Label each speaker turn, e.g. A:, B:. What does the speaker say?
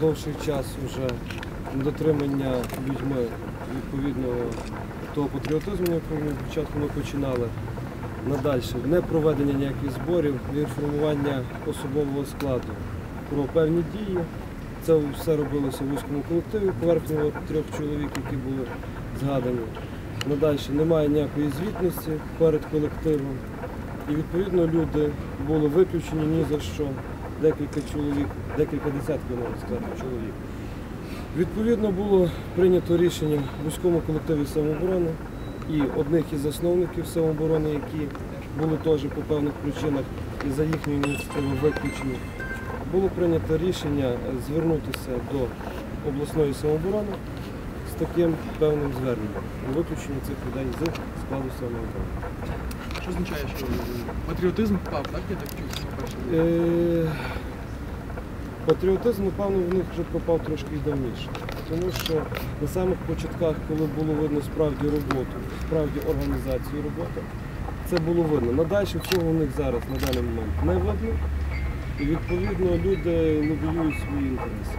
A: довший час вже дотримання людьми відповідного того патріотизму, якому спочатку ми починали. Надальше не проведення ніяких зборів, не інформування особового складу про певні дії. Це все робилося в вузькому колективі поверхнево трьох чоловік, які були згадані. Надальше немає ніякої звітності перед колективом. І відповідно люди були виключені ні за що. Декілька чоловік, декілька десятків можна сказати, чоловік. Відповідно було прийнято рішення в вузькому колективі самооборони і одних із засновників самооборони, які були теж по певних причинах і за їхньою ініціативою виключені. Було прийнято рішення звернутися до обласної самооборони з таким певним зверненням у виключенні цих людей з складу самооборони.
B: Що означає, що патріотизм впав, так? Я так чув перше.
A: Е, Патріотизм, напевно, в них вже пропав трошки й давніше. Тому що на самих початках, коли було видно справді роботу, справді організацію роботи, це було видно. Надальше цього у них зараз на даний момент не видно. І відповідно люди лобіюють свої інтереси.